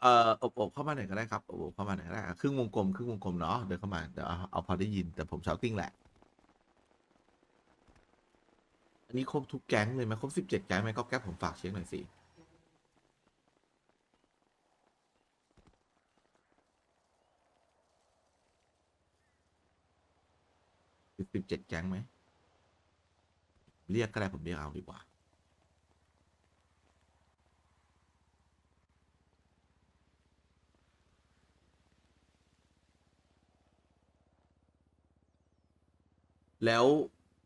เอ่ออบอบเข้ามาหน่อยก็ได้ครับอบอบเข้ามาหน่อยก็ได้อะครึ่งวงกลมครึ่งวงกลมเนาะเดินเข้ามาเดี๋ยวเอาเอาพอได้ยินแต่ผมชาวติ้งแหละ อันนี้ครบทุกแก๊งเลยไหมครบสิบเจ็ดแก๊งไหมก็แก๊ปผมฝากเช็คหน่อยสิสิบเจ็ดแก๊งไหมเรียกก็ได้ผมเรียกเอาดีกว่า แล้ว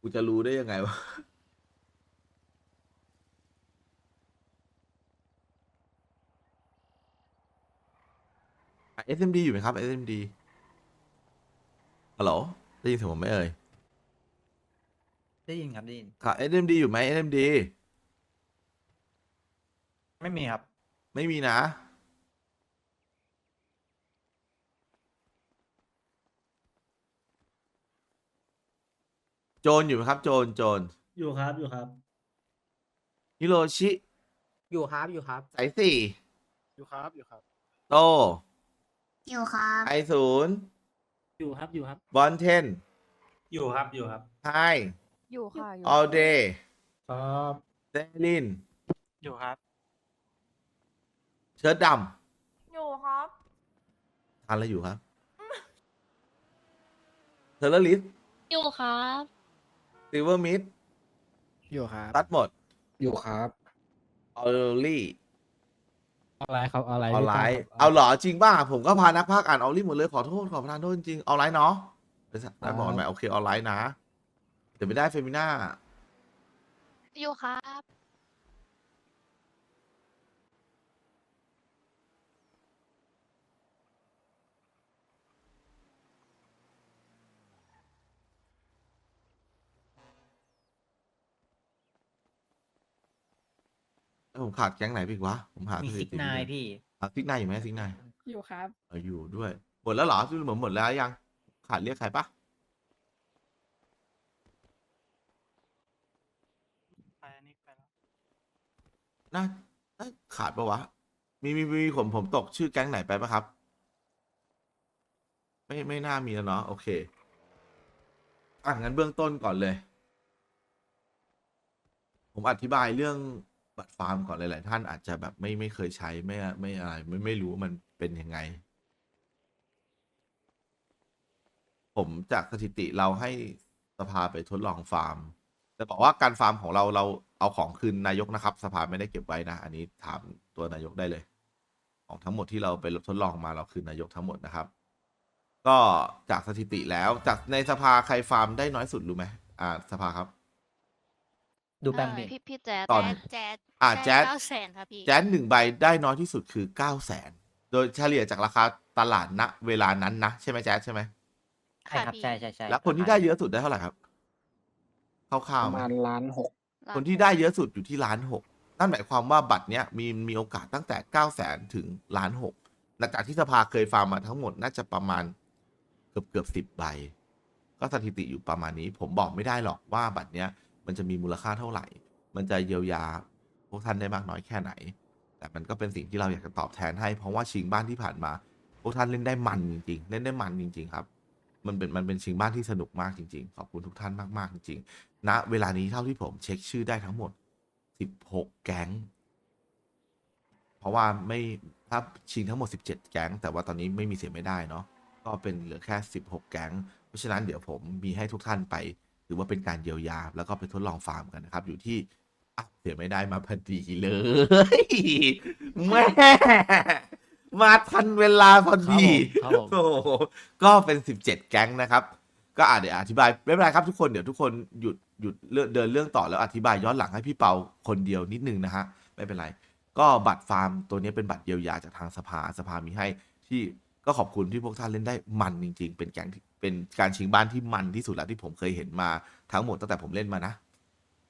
กูจะรู้ได้ยังไงวะ SMD อยู่ไหมครับ SMD ฮัลโหลได้ยินเสียงผมไหมเอ่ย ได้ยินครับได้ยินค่ะ SMD อยู่ไหม SMD ไม่มีครับ ไม่มีนะ โจนอยู่ไหมครับ โจนโจนอยู่ครับอยู่ครับ ฮิโรชิอยู่ครับอยู่ครับ สายสี่อยู่ครับอยู่ครับ โตอยู่ครับไอศูนย์อยู่ครับอยู่ครับ บอลเทนอยู่ครับอยู่ครับไฮอยู่ค่ะอยู่ all day ครับเซลินอยู่ครับ เชิ้ตดอยู่ครับำทานอะไรอยู่ครับเทเลอร์ลิสอยู่ครับ ซิลเวอร์มิดอยู่ครับตัดหมดอยู่ครับออลลี่อะไรครับอะไรออนไลน์เอาเหรอจริงป่ะผมก็พานักพากย์อ่านออลลี่หมดเลยขอโทษขอประทานโทษจริงออนไลน์เนาะได้บอกไหมโอเคออนไลน์นะเดี๋ยวไม่ได้เฟมิน่าอยู่ครับ แล้วผมขาดแก๊งไหนไปอีกวะ ผมหามีสซิถิกตินายไม่ได้พี่ อะซิกนายอยู่ไหมซิกนายอยู่ครับ เอออยู่ด้วย หมดแล้วเหรอซึ่งเหมือนหมดแล้วยัง ขาดเรียกใครปะไปอันนี้ไปแล้วน่าน่าขาดปะวะ มีมีมีผมผมตกชื่อแก๊งไหนไปปะครับ ไม่ไม่น่ามีแล้วเนาะโอเค อะงั้นเบื้องต้นก่อนเลย ผมอธิบายเรื่อง บัตรฟาร์มก่อนหลาย ๆ ท่านอาจจะแบบไม่ไม่เคยใช้ไม่ไม่อะไรไม่ไม่รู้ว่ามันเป็นยังไง ผมจากสถิติเราให้สภาไปทดลองฟาร์ม แต่บอกว่าการฟาร์มของเราเราเอาของคืนนายกนะครับ สภาไม่ได้เก็บไว้นะ อันนี้ถามตัวนายกได้เลย ของทั้งหมดที่เราไปทดลองมาเราคืนนายกทั้งหมดนะครับ ก็จากสถิติแล้วจากในสภาใครฟาร์มได้น้อยสุดรู้ไหมอ่าสภาครับ ดูแบงค์เอ่ดิอพี่พี่แจ๊ดตอน แจ๊ดอ่าแจ๊ดเก้าแสนครับพี่แจ๊สหนึ่งใบได้น้อยที่สุดคือเก้าแสนโดยเฉลี่ยจากราคาตลาดณเวลานั้นนะใช่ไหมแจ๊สใช่ไหมใช่ครับใช่ใช่ใช่แล้วคนที่ได้เยอะสุดได้เท่าไหร่ครับคร่าวปๆระไหม มาณล้านหก คนที่ได้เยอะสุดอยู่ที่ล้านหกนั่นหมายความว่าบัตรเนี้ยมีมีโอกาสตั้งแต่เก้าแสนถึงล้านหกหลังจากที่สภาเคยฟาร์มมาทั้งหมดน่าจะประมาณเกือบเกือบสิบใบ ก็สถิติอยู่ประมาณนี้ ผมบอกไม่ได้หรอกว่าบัตรเนี้ย มันจะมีมูลค่าเท่าไหร่ มันจะเยียวยาพวกท่านได้มากน้อยแค่ไหน แต่มันก็เป็นสิ่งที่เราอยากจะตอบแทนให้ เพราะว่าชิงบ้านที่ผ่านมา พวกท่านเล่นได้มันจริงๆ เล่นได้มันจริง ๆ ครับ มันเป็นมันเป็นชิงบ้านที่สนุกมากจริง ๆ ขอบคุณทุกท่านมากๆจริงๆณเวลานี้เท่าที่ผมเช็คชื่อได้ทั้งหมด 16 แก๊ง เพราะว่าไม่ถ้าชิงทั้งหมด 17 แก๊ง แต่ว่าตอนนี้ไม่มีเสียไม่ได้เนาะ ก็เป็นเหลือแค่ 16 แก๊ง เพราะฉะนั้นเดี๋ยวผมมีให้ทุกท่านไป ถือว่าเป็นการเยียวยา แล้วก็ไปทดลองฟาร์มกันนะครับ อยู่ที่อะเสียไม่ได้มาพอดีเลยแม่มาทันเวลาพอดีครับผมโอ้โหก็เป็นสิบเจ็ดแก๊งนะครับ ก็อาจเดี๋ยวอธิบายไม่เป็นไรครับทุกคนเดี๋ยวทุกคนหยุดหยุดเรื่องเดินเรื่องต่อแล้วอธิบายย้อนหลังให้พี่เปาคนเดียวนิดนึงนะฮะไม่เป็นไร ก็บัตรฟาร์มตัวนี้เป็นบัตรเยียวยาจากทางสภาสภามีให้ที่ก็ขอบคุณที่พวกท่านเล่นได้มันจริง ๆ เป็นแก๊งที่ เป็นการชิงบ้านที่มันที่สุดแล้วที่ผมเคยเห็นมาทั้งหมดตั้งแต่ผมเล่นมานะ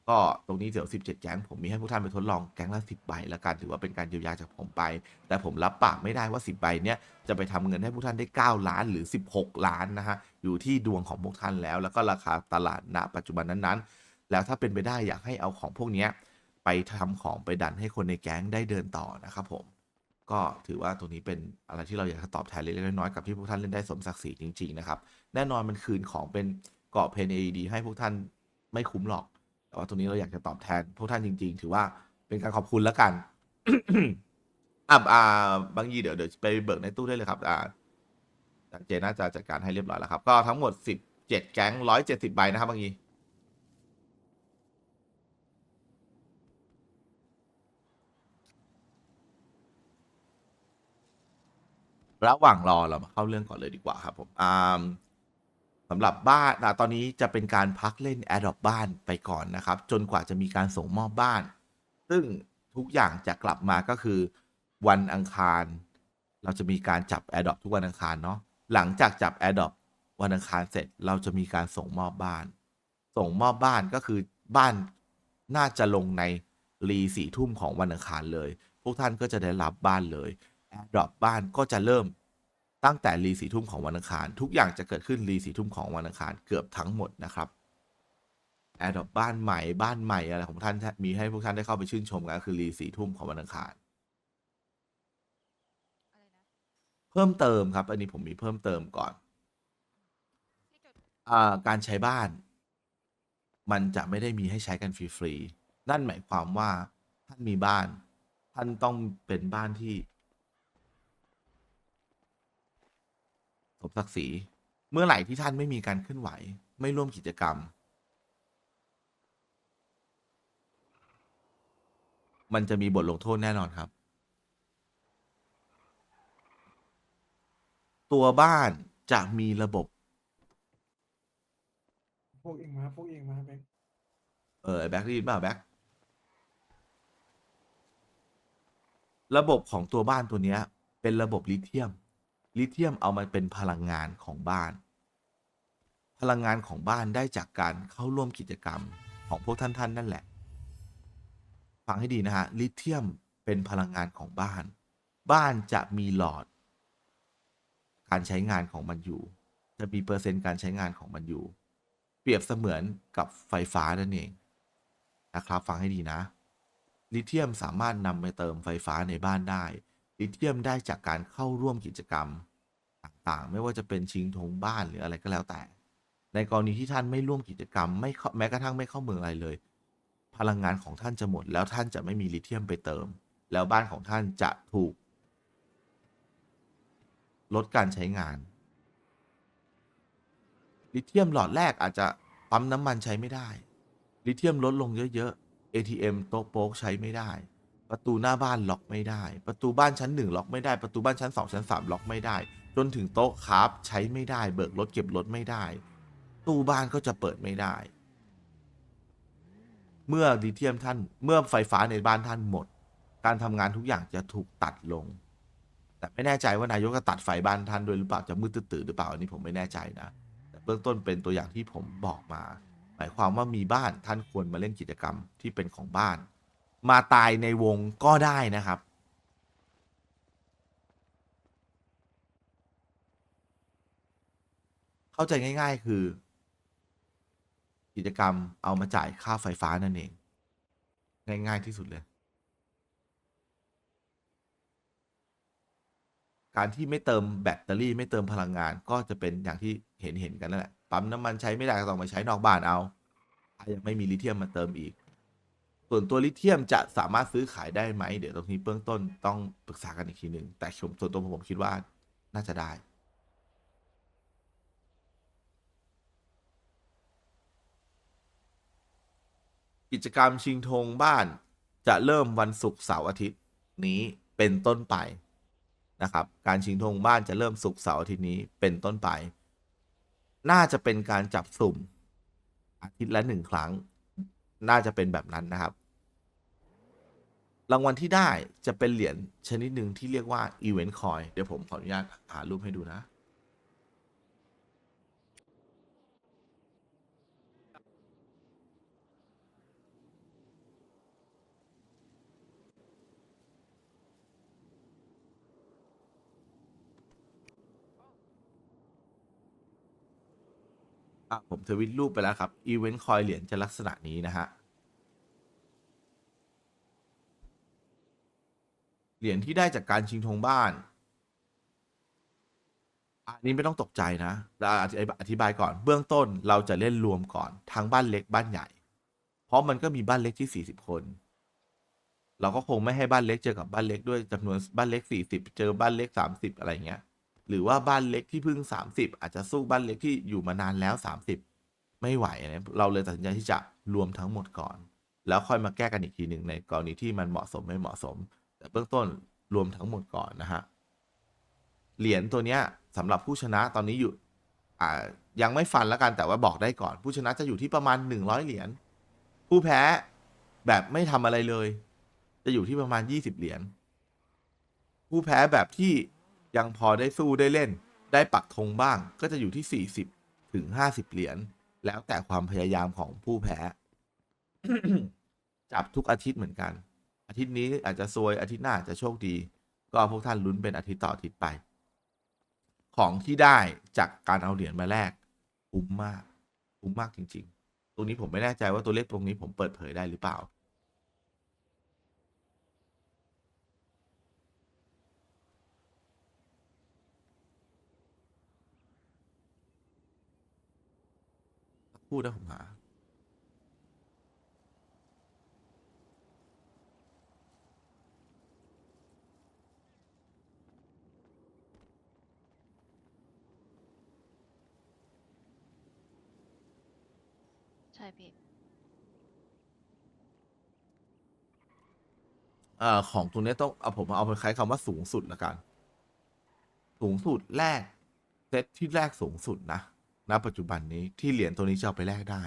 ก็ตรงนี้เดี๋ยวสิบเจ็ดแก๊งผมมีให้พวกท่านไปทดลองแก๊งละสิบใบละกันถือว่าเป็นการเยียวยาจากผมไป แต่ผมรับปากไม่ได้ว่าสิบใบเนี้ยจะไปทำเงินให้พวกท่านได้เก้าล้านหรือสิบหกล้านนะฮะอยู่ที่ดวงของพวกท่านแล้ว แล้วก็ราคาตลาดณ ปัจจุบันนั้นๆ แล้วถ้าเป็นไปได้อยากให้เอาของพวกเนี้ยไปทำของไปดันให้คนในแก๊งได้เดินต่อนะครับผม ก็ถือว่าตรงนี้เป็นอะไรที่เราอยากจะตอบแทนเล็กๆน้อยๆกับที่พวกท่านเล่นได้สมศักดิ์ศรีจริง ๆ นะครับ แน่นอนมันคืนของเป็นเกาะเพน AED ให้พวกท่านไม่คุ้มหรอก แต่ว่าตรงนี้เราอยากจะตอบแทนพวกท่านจริง ๆ ถือว่าเป็นการขอบคุณแล้วกันอะอ่าบางยีเดี๋ยวเดี๋ยวไปเบิกในตู้ได้เลยครับอ่าเจน่าจะจัดการให้เรียบร้อยแล้วครับ ก็ทั้งหมดสิบเจ็ดแก๊งร้อยเจ็ดสิบใบนะครับบางยี ระหว่างรอเรามาเข้าเรื่องก่อนเลยดีกว่าครับผมอ่าสำหรับบ้านตอนนี้จะเป็นการพักเล่น a d o p บ้านไปก่อนนะครับ จนกว่าจะมีการส่งมอบบ้าน ซึ่งทุกอย่างจะกลับมาก็คือวันอังคาร เราจะมีการจับ a d o p ทุกวันอังคารเนาะหลังจากจับ a d o p วันอังคารเสร็จเราจะมีการส่งมอบบ้าน ส่งมอบบ้านก็คือบ้านน่าจะลงในรีสี่ทุ่มของวันอังคารเลย พวกท่านก็จะได้รับบ้านเลย แอร์ดรอปบ้านก็จะเริ่มตั้งแต่รีสี่ทุ่มของวันอังคาร ทุกอย่างจะเกิดขึ้นรีสี่ทุ่มของวันอังคารเกือบทั้งหมดนะครับแอร์ดรอปบ้านใหม่บ้านใหม่อะไรของท่านมีให้พวกท่านได้เข้าไปชื่นชมกันก็คือรีสี่ทุ่มของวันอังคาร เพิ่มเติมครับ อันนี้ผมมีเพิ่มเติมก่อนอการใช้บ้าน มันจะไม่ได้มีให้ใช้กันฟรีๆนั่นหมายความว่าท่านมีบ้าน ท่านต้องเป็นบ้านที่ มศักดิ์ศรีเมื่อไหร่ที่ท่านไม่มีการเคลื่อนไหว ไม่ร่วมกิจกรรม มันจะมีบทลงโทษแน่นอนครับ ตัวบ้านจะมีระบบ พวกเองมาพวกเองมาแบงค์เออไอ้แบ็คได้ยินเปล่าแบ็คระบบของตัวบ้านตัวเนี้ย เป็นระบบลิเธียม ลิเธียมเอามาเป็นพลังงานของบ้าน พลังงานของบ้านได้จากการเข้าร่วมกิจกรรมของพวกท่านๆนนั่นแหละ ฟังให้ดีนะฮะ ลิเธียมเป็นพลังงานของบ้าน บ้านจะมีหลอด การใช้งานของมันอยู่ จะมีเปอร์เซ็นต์การใช้งานของมันอยู่ เปรียบเสมือนกับไฟฟ้านั่นเองนะครับ ฟังให้ดีนะ ลิเธียมสามารถนำไปเติมไฟฟ้าในบ้านได้ ลิเธียมได้จากการเข้าร่วมกิจกรรมต่างๆ ไม่ว่าจะเป็นชิงธงบ้านหรืออะไรก็แล้วแต่ ในกรณีที่ท่านไม่ร่วมกิจกรรมไม่แม้กระทั่งไม่เข้าเมืองอะไรเลย พลังงานของท่านจะหมด แล้วท่านจะไม่มีลิเธียมไปเติม แล้วบ้านของท่านจะถูก ลดการใช้งาน ลิเธียมหลอดแรกอาจจะปั๊มน้ำมันใช้ไม่ได้ ลิเธียมลดลงเยอะๆ ATM โต๊ะโป๊กใช้ไม่ได้ ประตูหน้าบ้านล็อกไม่ได้ ประตูบ้านชั้นหนึ่งล็อกไม่ได้ ประตูบ้านชั้นสองชั้นสามล็อกไม่ได้ จนถึงโต๊ะคราฟใช้ไม่ได้ เบิกรถเก็บรถไม่ได้ ตู้บ้านก็จะเปิดไม่ได้ เมื่อลิเธียมท่าน เมื่อไฟฟ้าในบ้านท่านหมด การทำงานทุกอย่างจะถูกตัดลง แต่ไม่แน่ใจว่านายกจะตัดไฟบ้านท่านด้วยหรือเปล่า จะมืดตื้อหรือเปล่า อันนี้ผมไม่แน่ใจนะ แต่เบื้องต้นเป็นตัวอย่างที่ผมบอกมา หมายความว่ามีบ้านท่านควรมาเล่นกิจกรรมที่เป็นของบ้าน มาตายในวงก็ได้นะครับ เข้าใจง่าย ๆ คือ กิจกรรมเอามาจ่ายค่าไฟฟ้านั่นเอง ง่าย ๆ ที่สุดเลย การที่ไม่เติมแบตเตอรี่ไม่เติมพลังงานก็จะเป็นอย่างที่เห็นเห็นกันนั่นแหละ ปั๊มน้ำมันใช้ไม่ได้ก็ต้องมาใช้นอกบ้านเอา ถ้ายังไม่มีลิเธียมมาเติมอีก ส่วนตัวลิเธียมจะสามารถซื้อขายได้ไหม เดี๋ยวตรงนี้เบื้องต้นต้องปรึกษากันอีกทีหนึ่งแต่ส่วนตัวผมคิดว่าน่าจะได้ กิจกรรมชิงธงบ้านจะเริ่มวันศุกร์เสาร์อาทิตย์นี้เป็นต้นไปนะครับ การชิงธงบ้านจะเริ่มศุกร์เสาร์อาทิตย์นี้เป็นต้นไป น่าจะเป็นการจับสุ่มอาทิตย์ละหนึ่งครั้ง น่าจะเป็นแบบนั้นนะครับ รางวัลที่ได้จะเป็นเหรียญชนิดหนึ่งที่เรียกว่า Event Coin เดี๋ยวผมขออนุญาตหารูปให้ดูนะ อะผมทวิตรูปไปแล้วครับ อีเวนต์คอยเหรียญจะลักษณะนี้นะฮะ เหรียญที่ได้จากการชิงธงบ้าน อันนี้ไม่ต้องตกใจนะเราอธิบายก่อน เบื้องต้นเราจะเล่นรวมก่อน ทั้งบ้านเล็กบ้านใหญ่ เพราะมันก็มีบ้านเล็กที่ 40 คน เราก็คงไม่ให้บ้านเล็กเจอกับบ้านเล็กด้วยจำนวนบ้านเล็ก 40 เจอบ้านเล็ก 30 อะไรเงี้ย หรือว่าบ้านเล็กที่เพิ่ง 30 อาจจะสู้บ้านเล็กที่อยู่มานานแล้ว 30 ไม่ไหวนะเราเลยตัดสินใจที่จะรวมทั้งหมดก่อน แล้วค่อยมาแก้กันอีกทีหนึ่งในกรณีที่มันเหมาะสมไม่เหมาะสม แต่เบื้องต้นรวมทั้งหมดก่อนนะฮะเหรียญตัวเนี้ยสำหรับผู้ชนะตอนนี้อยู่อ่ายังไม่ฟันแล้วกันแต่ว่าบอกได้ก่อน ผู้ชนะจะอยู่ที่ประมาณ 100 เหรียญผู้แพ้แบบไม่ทำอะไรเลย จะอยู่ที่ประมาณ 20 เหรียญผู้แพ้แบบที่ ยังพอได้สู้ได้เล่น ได้ปักธงบ้างก็จะอยู่ที่ 40 ถึง 50 เหรียญ แล้วแต่ความพยายามของผู้แพ้ จับทุกอาทิตย์เหมือนกัน อาทิตย์นี้อาจจะซวยอาทิตย์หน้าจจะโชคดี ก็พวกท่านลุ้นเป็นอาทิตย์ต่ออาทิตย์ไป ของที่ได้จากการเอาเหรียญมาแลกคุ้มมากคุ้มมากจริง ๆ ตรงนี้ผมไม่แน่ใจว่าตัวเลขตรงนี้ผมเปิดเผยได้หรือเปล่า พูดนะผมหาใช่พี่ เอ่อของตรงเนี้ยต้องเอาผมเอาไปคล้ายคำว่าสูงสุดละกัน สูงสุดแรก เซตที่แรกสูงสุดนะ ณปัจจุบันนี้ที่เหรียญตัวนี้จะเอาไปแลกได้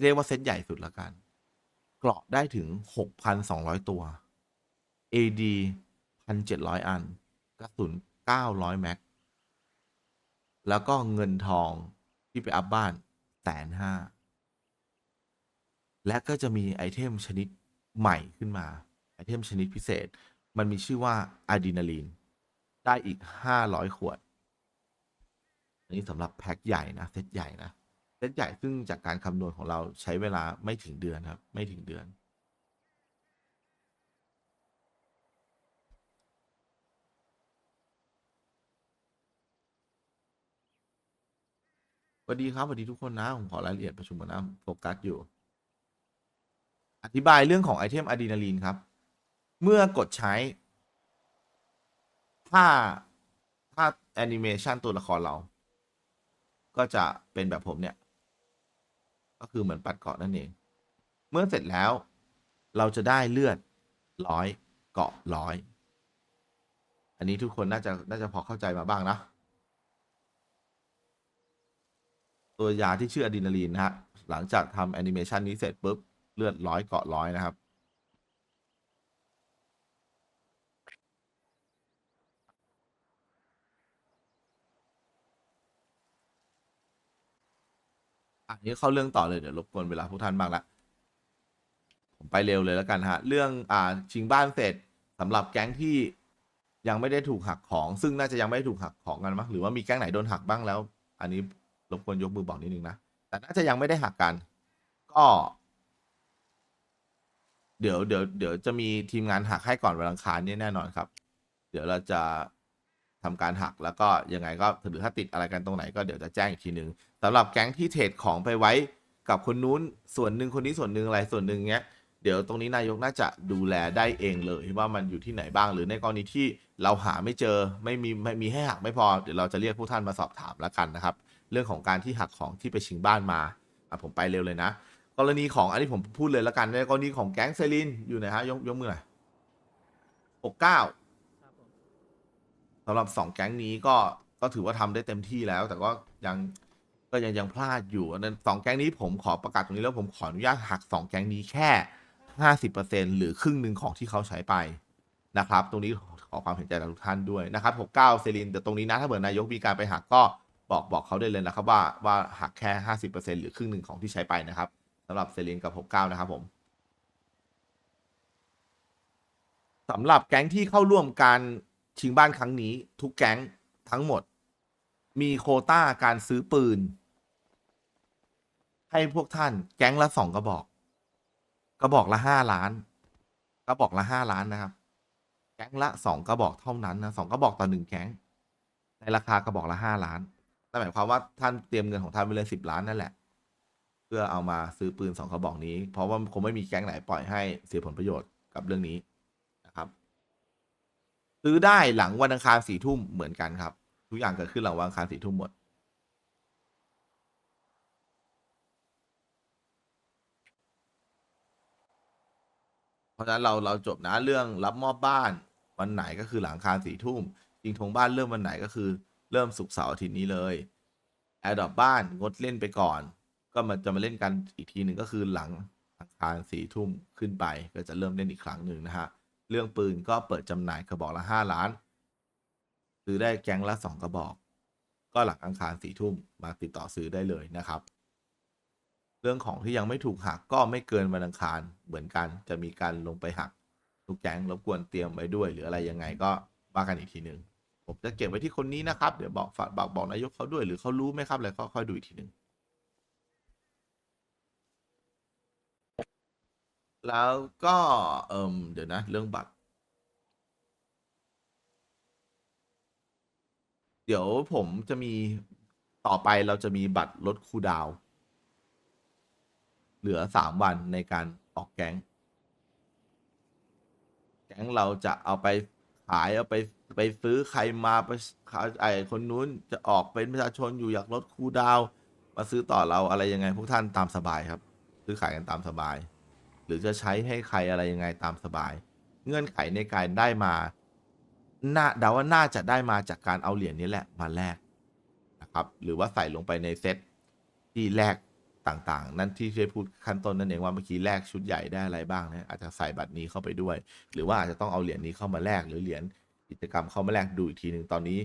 เรียกว่าเซตใหญ่สุดละกัน เกราะได้ถึงหกพันสองร้อยตัว AD พันเจ็ดร้อยอัน กระสุนเก้าร้อยแม็ก แล้วก็เงินทองที่ไปอัพบ้านแสนห้า และก็จะมีไอเทมชนิดใหม่ขึ้นมา ไอเทมชนิดพิเศษ มันมีชื่อว่าอะดรีนาลีน ได้อีก 500 ขวด อันนี้สำหรับแพ็คใหญ่นะเซตใหญ่นะเซตใหญ่ซึ่งจากการคำนวณของเราใช้เวลาไม่ถึงเดือนครับ ไม่ถึงเดือน สวัสดีครับสวัสดีทุกคนนะ ผมขอรายละเอียดประชุมก่อนนะโฟกัสอยู่ อธิบายเรื่องของไอเทมอะดรีนาลีนครับ เมื่อกดใช้ ถ้า ถ้าแอนิเมชันตัวละครเรา ก็จะเป็นแบบผมเนี่ย ก็คือเหมือนปัดเกาะนั่นเอง เมื่อเสร็จแล้ว เราจะได้เลือดร้อยเกาะร้อยอันนี้ทุกคนน่าจะน่าจะพอเข้าใจมาบ้างนะ ตัวยาที่ชื่ออะดรีนาลีนนะฮะหลังจากทำแอนิเมชันนี้เสร็จปุ๊บ เลือดร้อยเกาะร้อยนะครับ อันนี้เข้าเรื่องต่อเลยเดี๋ยวรบกวนเวลาพวกท่านบ้างละผมไปเร็วเลยแล้วกันฮะ เรื่องอ่าชิงบ้านเสร็จสำหรับแก๊งที่ยังไม่ได้ถูกหักของ ซึ่งน่าจะยังไม่ได้ถูกหักของกันมั้งหรือว่ามีแก๊งไหนโดนหักบ้างแล้ว อันนี้รบกวนยกมือบอกนิดนึงนะแต่น่าจะยังไม่ได้หักกัน ก็ เดี๋ยวเดี๋ยวเดี๋ยวจะมีทีมงานหักให้ก่อนวันอังคารนี่แน่นอนครับ เดี๋ยวเราจะทำการหักแล้วก็ยังไงก็หรือถ้าติดอะไรกันตรงไหนก็เดี๋ยวจะแจ้งอีกทีหนึ่ง สำหรับแก๊งที่เทรดของไปไว้กับคนนู้นส่วนหนึ่งคนนี้ส่วนหนึ่งอะไรส่วนหนึ่งเงี้ยเดี๋ยวตรงนี้นายกน่าจะดูแลได้เองเลยว่ามันอยู่ที่ไหนบ้างหรือในกรณีที่เราหาไม่เจอไม่มีไม่มีให้หักไม่พอเดี๋ยวเราจะเรียกผู้ท่านมาสอบถามแล้วกันนะครับ เรื่องของการที่หักของที่ไปชิงบ้านมาอะผมไปเร็วเลยนะ กรณีของอันนี้ผมพูดเลยแล้วกันในกรณีของแก๊งเซรินอยู่ไหนฮะยกยกมือหน่อยหกเก้าสำหรับสองแก๊งนี้ก็ก็ถือว่าทำได้เต็มที่แล้ว แต่ก็ยัง ก็ยังยังพลาดอยู่อันนั้นสองแก๊งนี้ผมขอประกาศตรงนี้แล้วผมขออนุญาตหักสองแก๊งนี้แค่ห้าสิบเปอร์เซ็นหรือครึ่งหนึ่งของที่เขาใช้ไปนะครับ ตรงนี้ขอความเห็นใจจากทุกท่านด้วยนะครับหกเก้าเซรินแต่ตรงนี้นะถ้าเกิดนายกมีการไปหักก็บอกบอกเขาได้เลยนะครับว่าว่าหักแค่ห้าสิบเปอร์เซ็นหรือครึ่งหนึ่งของที่ใช้ไปนะครับสำหรับเซรินกับ 69 นะครับผมสำหรับแก๊งที่เข้าร่วมการชิงบ้านครั้งนี้ ทุกแก๊งทั้งหมด มีโคต้าการซื้อปืน ให้พวกท่านแก๊งละสองกระบอก กระบอกละห้าล้าน กระบอกละห้าล้านนะครับ แก๊งละสองกระบอกเท่านั้นนะสองกระบอกต่อหนึ่งแก๊ง ในราคากระบอกละห้าล้านนั่นหมายความว่าท่านเตรียมเงินของท่านไปเลยสิบล้านนั่นแหละ เพื่อเอามาซื้อปืนสองกระบอกนี้ เพราะว่าคงไม่มีแก๊งไหนปล่อยให้เสียผลประโยชน์กับเรื่องนี้นะครับ ซื้อได้หลังวันอังคารสี่ทุ่มเหมือนกันครับ ทุกอย่างเกิดขึ้นหลังวันอังคารสี่ทุ่มหมด เพราะฉะนั้นเราเราจบนะเรื่องรับมอบบ้านวันไหนก็คือหลังคารสี่ทุ่มจริงทงบ้านเริ่มวันไหนก็คือ เริ่มศุกเสาร์อาทิตย์นี้เลยแอร์ดอปบ้านงดเล่นไปก่อน ก็มันจะมาเล่นกันอีกทีหนึ่งก็คือหลังอังคารสี่ทุ่มขึ้นไปก็จะเริ่มเล่นอีกครั้งหนึ่งนะฮะเรื่องปืนก็เปิดจำหน่ายกระบอกละห้าล้าน ซื้อได้แก๊งละสองกระบอก ก็หลังอังคารสี่ทุ่มมาติดต่อซื้อได้เลยนะครับ เรื่องของที่ยังไม่ถูกหักก็ไม่เกินวันอังคารเหมือนกันจะมีการลงไปหักทุกแก๊งรบกวนเตรียมไว้ด้วย หรืออะไรยังไงก็ว่ากันอีกทีหนึ่งผมจะเก็บไว้ที่คนนี้นะครับ เดี๋ยวบอกฝากบอกบอกนายกเขาด้วยหรือเขารู้ไหมครับอะไรก็ค่อยดูอีกทีหนึ่งแล้วก็เอิมเดี๋ยวนะ เรื่องบัตร เดี๋ยวผมจะมีต่อไปเราจะมีบัตรลดคูดาว เหลือสามวันในการออกแก๊ง แก๊งเราจะเอาไปขายเอาไปไปซื้อใครมาไปขาไอคนนู้นจะออกเป็นประชาชนอยู่อยากลดคูดาว มาซื้อต่อเราอะไรยังไง พวกท่านตามสบายครับ ซื้อขายกันตามสบาย หรือจะใช้ให้ใครอะไรยังไงตามสบาย เงื่อนไขในการได้มา น่าเดาว่าน่าจะได้มาจากการเอาเหรียญนี้แหละมาแลกนะครับ หรือว่าใส่ลงไปในเซตที่แลกต่างๆ นั่นที่ช่วยพูดขั้นต้นนั่นเองว่าเมื่อกี้แลกชุดใหญ่ได้อะไรบ้างนะอาจจะใส่บัตรนี้เข้าไปด้วย หรือว่าอาจจะต้องเอาเหรียญนี้เข้ามาแลกหรือเหรียญกิจกรรมเข้ามาแลกดูอีกทีหนึ่งตอนนี้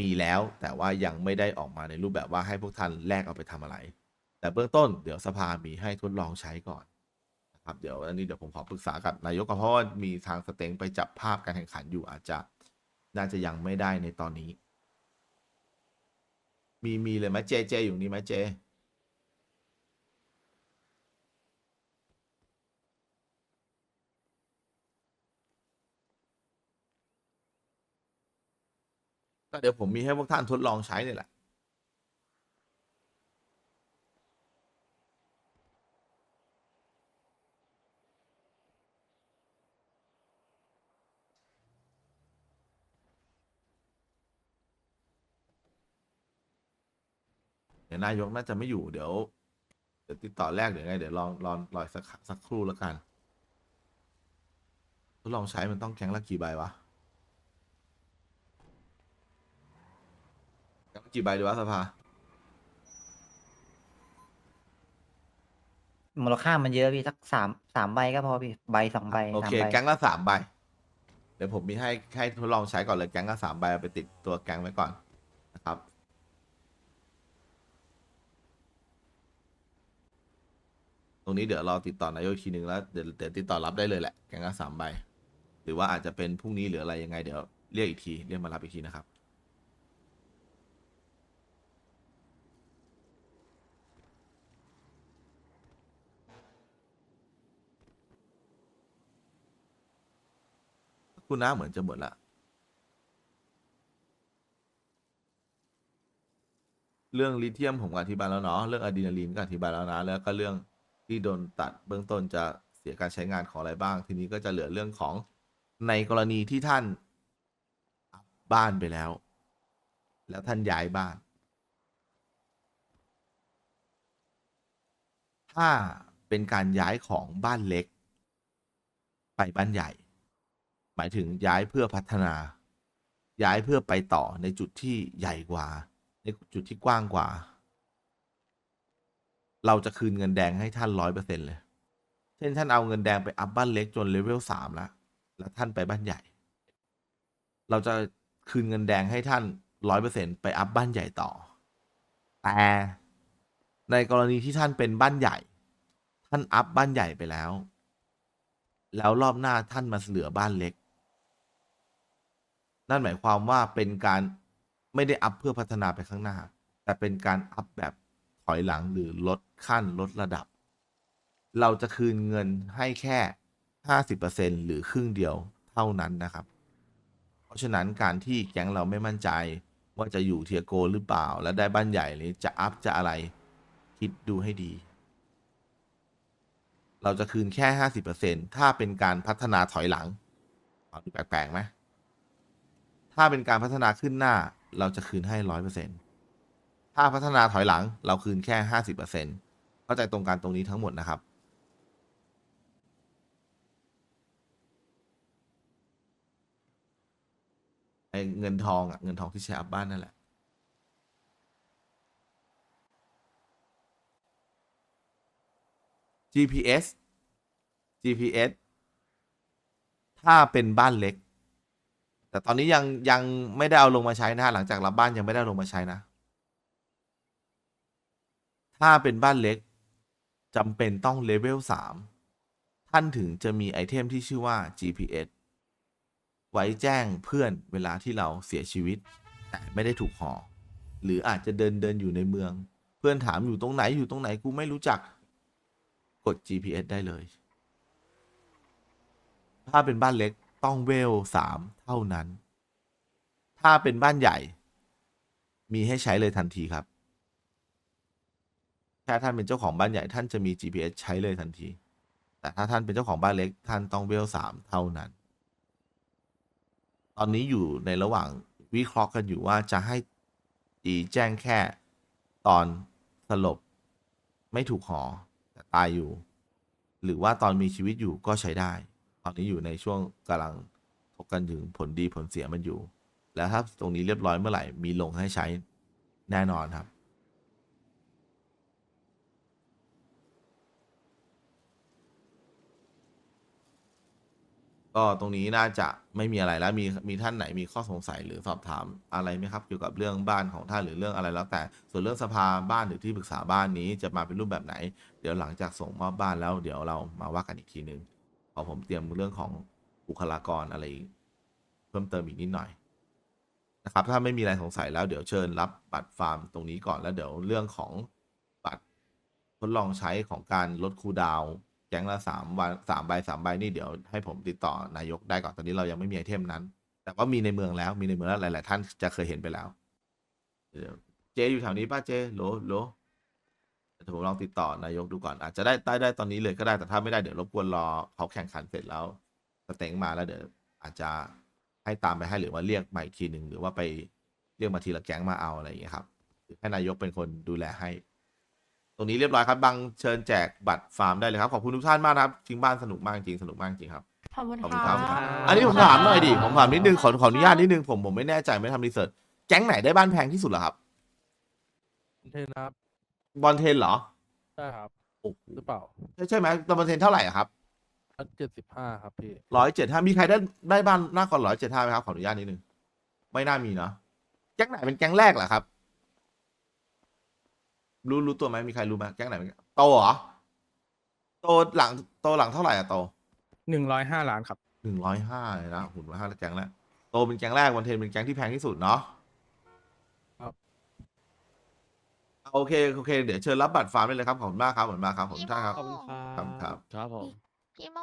มีแล้วแต่ว่ายังไม่ได้ออกมาในรูปแบบว่าให้พวกท่านแลกเอาไปทำอะไร แต่เบื้องต้นเดี๋ยวสภามีให้ทดลองใช้ก่อน ครับเดี๋ยวอันนี้เดี๋ยวผมขอปรึกษากับนายกก่อนเพราะว่ามีทางสเต็งไปจับภาพการแข่งขันอยู่อาจจะน่าจะยังไม่ได้ในตอนนี้ มีมีเลยไหมเจเจอยู่นี่ไหมเจ ก็เดี๋ยวผมมีให้พวกท่านทดลองใช้เนี่ยแหละ เดี๋ยวนายกน่าจะไม่อยู่เดี๋ยวเดี๋ยวติดต่อแรกเดี๋ยวไงเดี๋ยวลองลองรอสักสักครู่แล้วกันทดลองใช้มันต้องแก๊งละกี่ใบวะแก๊งละกี่ใบดีวะสภามูลค่ามันเยอะพี่สักสามสามใบก็พอพี่ใบสองใบโอสามเคใบแก๊งละสามใบ เดี๋ยวผมมีให้ให้ทดลองใช้ก่อนเลยแก๊งละสามใบเอาไปติดตัวแก๊งไว้ก่อนนะครับ ต รงนี้เดี๋ยวรอติดต่อนายกอีกทีหนึ่งแล้วเดี๋ยวเดี๋ยวติดต่อรับได้เลยแหละแกงละสามใบ หรือว่าอาจจะเป็นพรุ่งนี้หรืออะไรยังไงเดี๋ยวเรียกอีกทีเรียกมารับอีกทีนะครับ คุณน้าเหมือนจะหมดละเรื่องลิเธียมผมก็อธิบายแล้วเนาะเรื่องอะดรีนาลีนก็อธิบายแล้วนะแล้วก็เรื่อง ที่โดนตัดเบื้องต้นจะเสียการใช้งานของอะไรบ้าง ทีนี้ก็จะเหลือเรื่องของในกรณีที่ท่านอัพบ้านไปแล้ว แล้วท่านย้ายบ้าน ถ้าเป็นการย้ายของบ้านเล็ก ไปบ้านใหญ่ หมายถึงย้ายเพื่อพัฒนา ย้ายเพื่อไปต่อในจุดที่ใหญ่กว่า ในจุดที่กว้างกว่า เราจะคืนเงินแดงให้ท่านร้อยเปอร์เซ็นเลย เช่นท่านเอาเงินแดงไปอัพบ้านเล็กจนเลเวลสามแล้วแล้วท่านไปบ้านใหญ่ เราจะคืนเงินแดงให้ท่านร้อยเปอร์เซ็นไปอัพบ้านใหญ่ต่อ แต่ในกรณีที่ท่านเป็นบ้านใหญ่ ท่านอัพบ้านใหญ่ไปแล้ว แล้วรอบหน้าท่านมาเหลือบ้านเล็ก นั่นหมายความว่าเป็นการไม่ได้อัพเพื่อพัฒนาไปข้างหน้า แต่เป็นการอัพแบบ อยหลังหรือลดขั้นลดระดับ เราจะคืนเงินให้แค่ห้าสิบเปอร์เซ็นหรือครึ่งเดียวเท่านั้นนะครับ เพราะฉะนั้นการที่แก๊งเราไม่มั่นใจว่าจะอยู่เทียโกหรือเปล่า และได้บ้านใหญ่หรือจะอัพจะอะไร คิดดูให้ดี เราจะคืนแค่ห้าสิบเปอร์เซ็นถ้าเป็นการพัฒนาถอยหลังฟังดูแปลกๆไหมถ้าเป็นการพัฒนาขึ้นหน้าเราจะคืนให้ร้อยเปอร์เซ็น ถ้าพัฒนาถอยหลังเราคืนแค่ห้าสิบเปอร์เซ็นเข้าใจตรงกันตรงนี้ทั้งหมดนะครับไอเงินทองอะเงินทองที่ใช้อัพบ้านนั่นแหละ GPS GPS ถ้าเป็นบ้านเล็ก แต่ตอนนี้ยังยังไม่ได้เอาลงมาใช้นะฮะหลังจากรับบ้านยังไม่ได้ลงมาใช้นะ ถ้าเป็นบ้านเล็กจำเป็นต้องเลเวลสามท่านถึงจะมีไอเทมที่ชื่อว่า GPS ไว้แจ้งเพื่อนเวลาที่เราเสียชีวิต แต่ไม่ได้ถูกห่อหรืออาจจะเดินเดินอยู่ในเมือง เพื่อนถามอยู่ตรงไหนอยู่ตรงไหนกูไม่รู้จักกด GPS ได้เลย ถ้าเป็นบ้านเล็กต้องเวลสามเท่านั้น ถ้าเป็นบ้านใหญ่ มีให้ใช้เลยทันทีครับ แค่ท่านเป็นเจ้าของบ้านใหญ่ท่านจะมี GPS ใช้เลยทันที แต่ถ้าท่านเป็นเจ้าของบ้านเล็กท่านต้องเวลสามเท่านั้น ตอนนี้อยู่ในระหว่างวิเคราะห์กันอยู่ว่าจะให้ตีแจ้งแค่ตอนสลบ ไม่ถูกหอแต่ตายอยู่ หรือว่าตอนมีชีวิตอยู่ก็ใช้ได้ ตอนนี้อยู่ในช่วงกำลังถกกันถึงผลดีผลเสียมันอยู่ แล้วถ้าตรงนี้เรียบร้อยเมื่อไหร่มีลงให้ใช้แน่นอนครับ ก็ตรงนี้น่าจะไม่มีอะไรแล้วมีมีท่านไหนมีข้อสงสัยหรือสอบถามอะไรไหมครับ เกี่ยวกับเรื่องบ้านของท่านหรือเรื่องอะไรแล้ว แต่ส่วนเรื่องสภาบ้านหรือที่ปรึกษาบ้านนี้จะมาเป็นรูปแบบไหน เดี๋ยวหลังจากส่งมอบบ้านแล้ว เดี๋ยวเรามาว่ากันอีกทีนึงพอผมเตรียมเรื่องของบุคลากรอะไร เพิ่มเติมอีกนิดหน่อยนะครับถ้าไม่มีอะไรสงสัยแล้วเดี๋ยวเชิญรับบัตรฟาร์มตรงนี้ก่อนแล้วเดี๋ยวเรื่องของบัตรทดลองใช้ของการลดคูดาว แก๊งละสามวันสามใบสามใบนี่เดี๋ยวให้ผมติดต่อนายกได้ก่อนตอนนี้เรายังไม่มีไอเทมนั้น แต่ว่ามีในเมืองแล้วมีในเมืองแล้วหลาย ๆ ท่านจะเคยเห็นไปแล้วเจอยู่แถวนี้ป้าเจโหลโหลเดี๋ยวผมลองติดต่อนายกดูก่อน อาจจะได้ได้ได้ตอนนี้เลยก็ได้แต่ถ้าไม่ได้เดี๋ยวรบกวนรอเขาแข่งขันเสร็จแล้วสเต็งมาแล้วเดี๋ยวอาจจะให้ตามไปให้หรือว่าเรียกมาอีกทีหนึ่งหรือว่าไปเรียกมาทีละแก๊งมาเอาอะไรอย่างเงี้ยครับให้นายกเป็นคนดูแลให้ ตรงนี้เรียบร้อยครับบังเชิญแจกบัตรฟาร์มได้เลยครับขอบคุณทุกท่านมากนะครับทิ้งบ้านสนุกมากจริงสนุกมากจริงครับ ขอบคุณขอบคุณค่ะครับอันนี้ผมถามหน่อยดิผมถามนิดนึงขอขออนุญาตนิดนึงผมผมไม่แน่ใจไม่ทำรีเสิร์ชแก๊งไหนได้บ้านแพงที่สุดเหรอครับเทนครับบอลเทนเหรอใช่ครับโอ้โหหรือเปล่าใช่ใช่ไหมตอนบอลเทนเท่าไหร่อะครับเจ็ดสิบห้าครับพี่ร้อยเจ็ดห้ามีใครได้ได้บ้านมากกว่าร้อยเจ็ดห้าไหมครับขออนุญาตนิดนึงไม่น่ามีเนาะแก๊งไหนเป็นแก๊งแรกเหรอครับ รู้รู้ตัวไหมมีใครรู้ไหมแก๊งไหนเป็นโตเหรอโตหลังโตหลังเท่าไหร่อะโตหนึ่งร้อยห้าล้านครับหนึ่งร้อยห้าเลยนะหุ่นร้อยห้าแก๊งแรกโตเป็นแก๊งแรกบอลเทนเป็นแก๊งที่แพงที่สุดเนาะครับโอเคโอเค เดี๋ยวเชิญรับบัตรฟาร์มได้เลยครับขอบคุณมากครับขอบคุณมากครับขอบคุณท่านครับขอบคุณครับครับครับผมพี่โม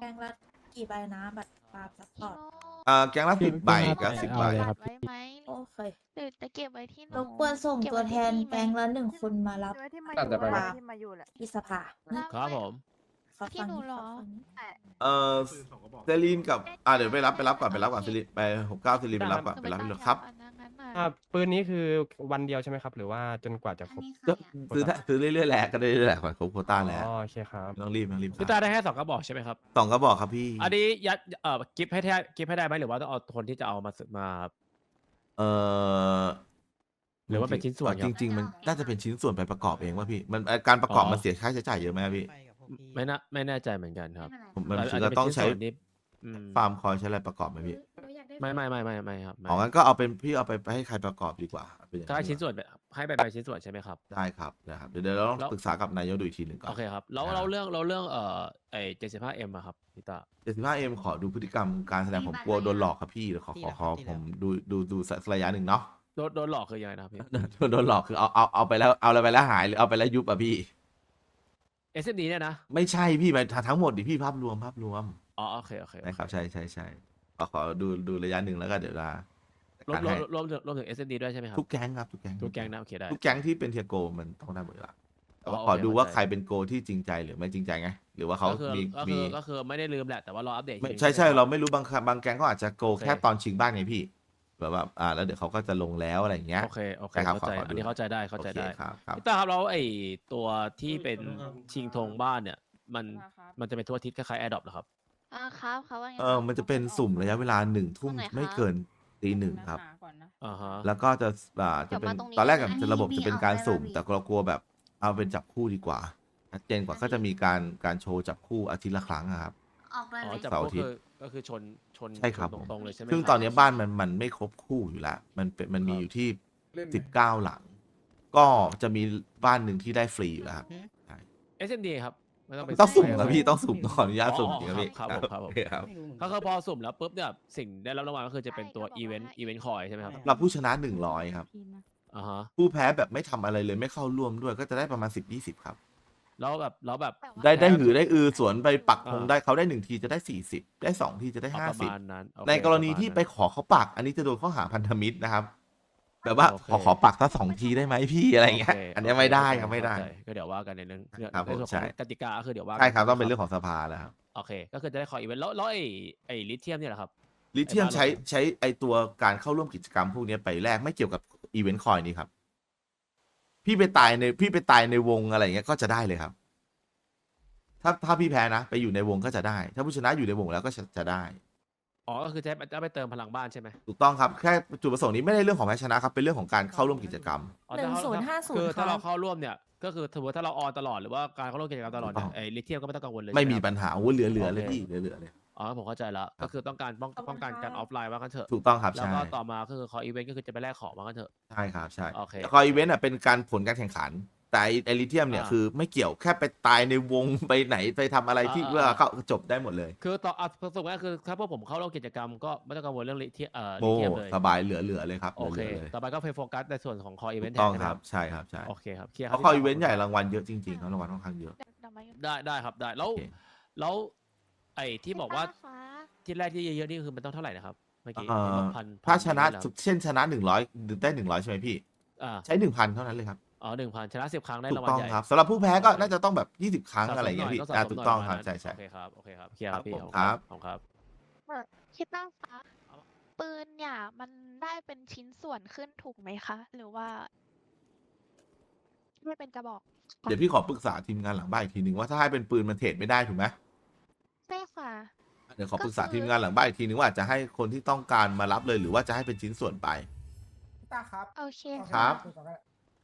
แกงละกี่ใบนะบัตรฟาร์มซัพพพี่อร์ตโมอ่าแก๊งละพี่สิบใบพี่แก๊งสิบใบ เอาเลยครับ ไว้ไหมโอ เคหรือจะเก็บไว้ที่หนูรบกวนส่งเก็บตัวไแทนที่แกงละหนึ่งคนมารับเนื้อที่มาอตัดยู่แต่ไปอะไหมที่มาอยู่แหละ ที่สภาแล้วครับผม ขอที่ฟังหนูขเหรอฟัง เอ่อเซรีนกับอ่าเดี๋ยวไปรับไปรับก่อนไปรับก่อนเซรีนไปหกเก้าเซรีนไปรับก่อนไปรับที่รถครับอันนั้นงั้นน่ะอ่าปืนนี้คือวันเดียวใช่ไหมครับ หรือว่าจนกว่าจะครบก็ซื้อได้ซื้อเรื่อยๆแหละก็ได้เรื่อยๆแหละก่อนครบโควต้าแล้วอ๋อโอเคครับไม่ต้องรีบไม่ต้องรีบพี่ตาได้แค่สองกระบอกใช่ไหมครับ สองก็บอกครับพี่อันนี้ยัดเอ่อกิฟให้ได้กิฟให้ได้ไหมหรือว่าต้องเอาคนที่จะเอามาสึมา เอ่อหรือว่าเป็นชิ้นส่วนครับจริง ๆ มันน่าจะเป็นชิ้นส่วนไปประกอบเองว่าพี่มันการประกอบอ๋อ มันเสียค่าใช้จ่ายเยอะไหมครับพี่ ไม่น่าไม่แน่ใจเหมือนกันครับผมมัน อาจคือจะเราเป็นต้องชิ้นใช้ส่วนนี้อืมฟาร์มคอยใช้อะไรประกอบไหมพี่ไม่ไม่ไม่ไม่ไม่ครับไม่อ๋องั้นก็เอาเป็นพี่เอาไปไปให้ใครประกอบดีกว่าเป็นอย่างก็ให้ดีกว่าชิ้นส่วนไป ให้ไปเป็นชิ้นส่วนใช่ไหมครับ ได้ครับนะครับเดี๋ยวเดี๋ยวเราต้องแล้ว ปรึกษากับนายกดูอีกทีหนึ่งก่อน โอเคครับ แล้วนะครับเราเรื่องเราเรื่องเอ่อไอเจ็ดสิบห้าเอ็มอะครับพี่ตาเจ็ดสิบห้าเอ็มขอดูพฤติกรรมการแสดงผมกลัวโดนหลอกครับพี่เดี๋ยวขอขอขอผมดูดูดูสักระยะหนึ่งเนาะ โดนโดนหลอกคือยังไงนะครับพี่โดนโดนหลอกคือเอาเอาเอาไปแล้วเอาอะไรไปแล้วหายหรือเอาไปแล้วยุบอะพี่ เอสเอ็ดีเนี่ยนะ ไม่ใช่พี่หมายทั้งหมดดิพี่ภาพรวมภาพรวมอ๋อโอเคโอเคโอเคนะครับใช่ใช่ใช่ขอขอดูดูระยะหนึ่งแล้วก็เดี๋ยวจะ รวมการรวมให้รวมถึงรวมถึง SMD ด้วยใช่ไหมครับ ทุกแก๊งครับทุกแก๊งทุกแก๊งนะโอเคได้ ทุกแก๊งที่เป็นเทียโกมันต้องได้หมดอยู่แล้วแต่ว่าอ๋อขอโอเคดูว่าเข้าใจ ใครเป็นโกที่จริงใจหรือไม่จริงใจไง หรือว่าเขาก็คือมีก็มีคือก็คือไม่ได้ลืมแหละแต่ว่ารออัปเดตอีกไม่ทีใช่ใช่หมเราไม่รู้บางครั้งบางแก๊งก็อาจจะโกโอเคแค่ตอนชิงบ้านไงพี่แบบว่าอ่าแล้วเดี๋ยวเขาก็จะลงแล้วอะไรอย่างเงี้ย โอเคโอเคใช่ครับเข้าใจขอขอดู อันนี้เข้าใจได้เข้าใจโอคได้ครับครับ พี่ต้าครับแล้วไอ้ตัวที่เป็นชิงธงบ้านเนี่ย มันมันจะเป็นทั่วอาทิศคล้ายๆแอร์ดรอปเหรอครับ อ่าครับเขาว่าไงเออมันจะเป็นสุ่มระยะเวลาหนึ่งทุ่มตรงไหนคะ ไม่เกิน ตีหนึ่งครับอ่าฮะ แล้วก็จะอ่าจะเป็นเดี๋ยวมาตรงนี้ตอนแรกนะอะจะระบบมีจะเป็นออกการได้สุ่มแล้วมีแต่เรากลัวแบบเอาเป็นจับคู่ดีกว่าชัดเจนกว่าก็จะมีการการโชว์จับคู่อาทิตย์ละครั้งอะครับ ออกได้อ๋เลอยจับเสาร์ก็อาทิตคืย์อก็คือชนชนใช่ครับ ชนตรงๆเลยใช่ไหมซึ่งครับตอนนี้บ้านมันมันไม่ครบคู่อยู่แล้วมันเป็นมันมีครับอยู่ที่สิบเก้าหลัง ก็จะมีบ้านหนึ่งที่ได้ฟรีอยู่แล้วครับ SMD ครับ ไม่ต้องเป็นต้องสุ่มใคครับพี่ต้องสุ่มต้องขออนุญาตอ๋อสุ่มจริงครับพี่ครับผมครับผมโอเคครับก็คือพอสุ่มแล้วปุ๊บเนี่ยสิ่งได้รับรางวัลก็คือจะเป็นตัวอีเวนต์อีเวนต์คอยใช่ไหมครับเราผู้ชนะหนึ่งร้อยครับอ่าฮะผู้แพ้แบบไม่ทำอะไรเลยไม่เข้าร่วมด้วยก็จะได้ประมาณสิบยี่สิบครับ แล้วแบบแล้วแบบแต่ว่าได้ได้หือได้อือสวนไปปักธงอ่าได้เขาได้หนึ่งทีจะได้สี่สิบได้สองทีจะได้เอาห้าประสิบมาณนั้นโอเคในกรณีปะมาณที่นั้นไปขอเขาปัก อันนี้จะโดนข้อหาพันธมิตรนะครับ แบบว่าโอเค ขอขอปักสักสองทีได้ไหมพี่อะไรเงี้ย โคอันนี้ไม่ได้โอเคครับไม่ได้ เข้าใจก็เดี๋ยวว่ากันในเรื่องเรื่องครับในส่วนผมขใช่ องกติกาก็คือเดี๋ยวว่ากัใช่ครับต้องเป็นเรื่องของสภาแล้วครับโอเค ก็คือจะได้คอยอีเวนต์แล้วแล้วไอ้ไอ้ลิเทียมเนี่ยแหละครับ ลิเทียมไอ้บ้านใช้เราใช้ไอตัวการเข้าร่วมกิจกรรมพวกนี้ไปแลกไม่เกี่ยวกับอีเวนต์คอยนี้ครับ พี่ไปตายในพี่ไปตายในวงอะไรเงี้ยก็จะได้เลยครับ ถ้าถ้าพี่แพ้นะ ไปอยู่ในวงก็จะได้ ถ้าผู้ชนะอยู่ในวงแล้วก็จะจะได้ อ๋อก็คือจะจะไปเติมพลังบ้านใช่ไหมถูกต้องครับแค่จุดประสงค์นี้ไม่ได้เรื่องของแพ้ชนะครับเป็นเรื่องของการเข้าร่วมกิจกรรม อ๋อหนึ่งถ้าศูนย์ถ้าห้าศูนคือย์ถ้าเราครับเข้าร่วมเนี่ย ก็คือถือว่าถ้าเราออนตลอดหรือว่าการเข้าร่วมกิจกรรมตลอดเนี่ยถูกต้องไอ้ลิเทียมก็ไม่ต้องกังวลเลยไม่มีใช่หครับปัญหาโอ้เหลือเหลือเลยโอเคพี่เหลือเหลือเลยอ๋อผมเข้าใจแล้วครับก็คือต้องการป้องขอบคุณป้องกันครับการออฟไลน์ว่ากันเถอะ ถูกต้องครับแล้วใช่ก็ต่อมาก็คือคออีเวนต์ก็คือจะไปแลกของว่ากันเถอะ ใช่ครับใช่โอเคแต่คอยอีเวนต์อะเป็นการผลการแข่งขัน แต่ไอลิเทียมเนี่ยอ่า คือไม่เกี่ยวแค่ไปตายในวงไปไหนไปทำอะไรที่อ่าเพื่ออ่าเข้าจบได้หมดเลย คือต่ออะประสบการณ์คือถ้าพวกผมเข้าร่วมกิจกรรมก็ไม่ต้องกังวลเรื่องลิเทียเอ่อโอ้ลิเทียมเลย สบายเหลือเหลือเลยครับโอเคหลืเลยต่อไปก็ไปโฟกัสในส่วนของคออีเวถูนต์กแทนต้องใช่ไหมครับใช่ครับใช่โอเคครับ เคลียร์เพครับราะคอยพี่อีเวนต์ใหญ่ขบคุณรางวัลเยอะจริงๆครับรางวัลค่อนข้างเยอะเดี๋ยวเดี๋ยวมาได้ได้ครับได้ แล้ว โอเคแล้ว ไอ้ที่บอกว่าพี่ต้คะที่แรกที่เยอะๆนี่คือมันต้องเท่าไหร่นะครับ เมื่อกี้เอ่อเห็นบอกพันถ้าชนะพัแล้วเช่นชนะหนึ่งร้อยได้หนึ่งร้อยใช่ไหมพี่ อ่าใช้หนึ่งพันเท่านั้นเลยครับ อ๋อหนึ่งพันชนะสิบครั้งได้ถูรากงวัลต้องใหญ่ครับสำหรับผู้แพ้ก็โอเคน่าจะต้องแบบยี่สิบครั้งสะสมอะไรอย่างเงี้ยหน่พี่สะอ่าสมถูกหน่ยต้องประคมารับณนั้นใช่ใช่ โอเคครับโอเคครับเคลียร์ครับพี่ครับผมขอณครับ ขอบคุณครับ คิดตั้งคะปืนเนี่ยมันได้เป็นชิ้นส่วนขึ้นถูกไหมคะ หรือว่าไม่เป็นกระบอกเดี๋ยวพี่ขอปรึกษาทีมงานหลังบ้านอีกทีหนึ่งว่าถ้าให้เป็นปืนมันเทรดไม่ได้ถูกไหมใช่ค่ะ เดี๋ยวขอปรึกษาก็คือ ทีมงานหลังบ้านอีกทีหนึ่งว่าจะให้คนที่ต้องการมารับเลยหรือว่าจะให้เป็นชิ้นส่วนไป ตาครับโอเคครับคุยก่อนก็ได้